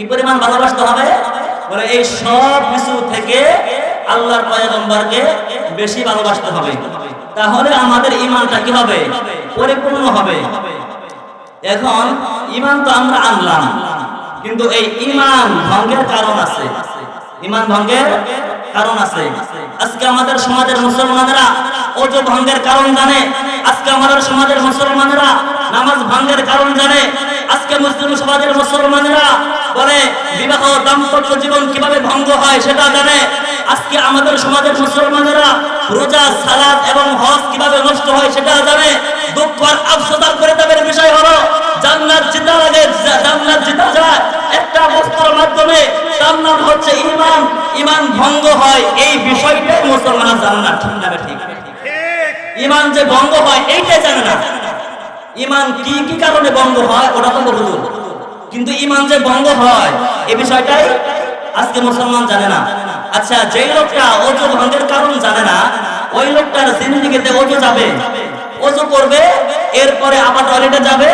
কি পরিমাণ ভালোবাসতে হবে? বলে, এই সব কিছু থেকে আল্লাহর পয়গম্বরকে বেশি ভালোবাসতে হবে। তাহলে আমাদের ইমানটা কি হবে? পরিপূর্ণ হবে। এখন ইমান তো আমরা আনলাম, কিন্তু এই ইমান ভঙ্গের কারণ আছে। ইমান ভঙ্গের কারণ আছে। আজকে আমাদের সমাজের মুসলমানেরা অজু ভঙ্গের কারণ জানে। আজকে আমাদের সমাজের মুসলমানেরা নামাজ ভঙ্গের কারণ জানে। আজকে মুসলিম সমাজের মুসলমানেরা বিবাহ দাম্পত্য জীবন কীভাবে ভঙ্গ হয় সেটা জানে। আজকে আমাদের সমাজের মুসলমানেরা রোজা, সালাদ এবং হজ কীভাবে নষ্ট হয় সেটা জানে। দুঃখ আর আফসোদার করে তাদের বিষয় হলো, জান্নাত জিতার আগে জা- জান্নাত জিতা যায়, একটা বস্তুর মাধ্যমে তার নাম হচ্ছে ইমান ইমান ভঙ্গ হয় এই বিষয়টাই মুসলমান জান্নাত ঠিক না ঠিক? ইমান যে ভঙ্গ হয় এইটাই জানে না। ইমান কি কি কারণে ভঙ্গ হয় ওটা তো বহুদূর কিন্তু ইমান যে ভঙ্গ হয় এই বিষয়টাই আজকে মুসলমান জানে না। আচ্ছা যেই লোকটা অজু ভঙ্গের কারণ জানে না, ওই লোকটার জিন্দিগিতে অজু যাবে। অজু করবে, এরপরে আবার টয়লেটে যাবে,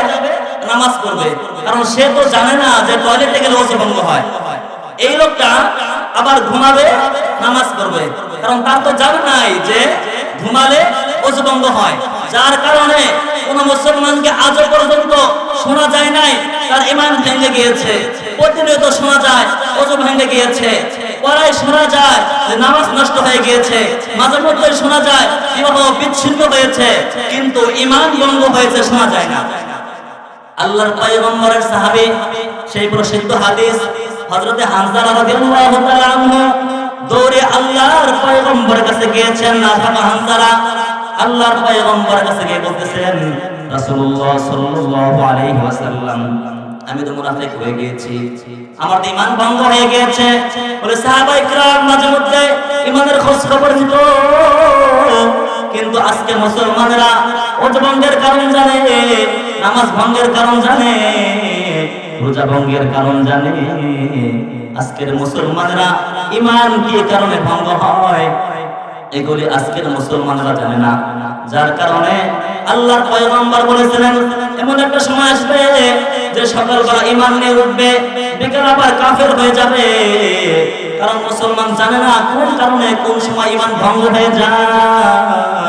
নামাজ পড়বে। কারণ সে তো জানে না যে টয়লেটে গেলে অজু ভঙ্গ হয়। এই লোকটা আবার ঘুমাবে, নামাজ পড়বে। কারণ তার তো জানে নাই যে ঘুমালে অজু ভঙ্গ হয়। যার কারণে মুসলমানকে আজও পর্যন্ত শোনা যায় নাই, তার ইমান ভেঙে গিয়েছে। প্রতিনিয়ত শোনা যায় অজু ভেঙে গিয়েছে। পড়ায় শোনা যায় যে নামাজ নষ্ট হয়ে গিয়েছে। মাঝে মধ্যে শোনা যায়, বিবাহ বিচ্ছিন্ন হয়েছে, কিন্তু ইমান ভঙ্গ হয়েছে, শোনা যায় না। আল্লাহর পয়গম্বরের সাহাবী, সেই প্রসিদ্ধ হাদিস, হযরতে হানজালা রাদিয়াল্লাহু তাআলা আনহু দৌড়ে আল্লাহর পয়গম্বরের কাছে গিয়েছেন আসামা হানজালা আল্লাহর পয়গম্বরের কাছে গিয়ে বলতেছেন রাসূলুল্লাহ সাল্লাল্লাহু আলাইহি ওয়াসাল্লাম। আমি তো মুনাফিক হয়ে আমার তো ইমান ভঙ্গ হয়ে বলে মাঝে মধ্যে খোঁজ খবর দিত কিন্তু আজকে মুসলমানেরা ভঙ্গের কারণ জানে, নামাজ ভঙ্গের কারণ জানে, রোজা ভঙ্গের কারণ জানে। আজকের মুসলমানেরা ইমান কি কারণে ভঙ্গ হয়, এগুলি আজকের মুসলমানরা জানে না। যার কারণে আল্লাহর পয়গম্বর বলেছিলেন, এমন একটা সময় আসবে যে সকালবেলা ইমান নিয়ে উঠবে, বিকেল আবার কাফের হয়ে যাবে। কারণ মুসলমান জানে না কোন কারণে কোন সময় ইমান ভঙ্গ হয়ে যায়।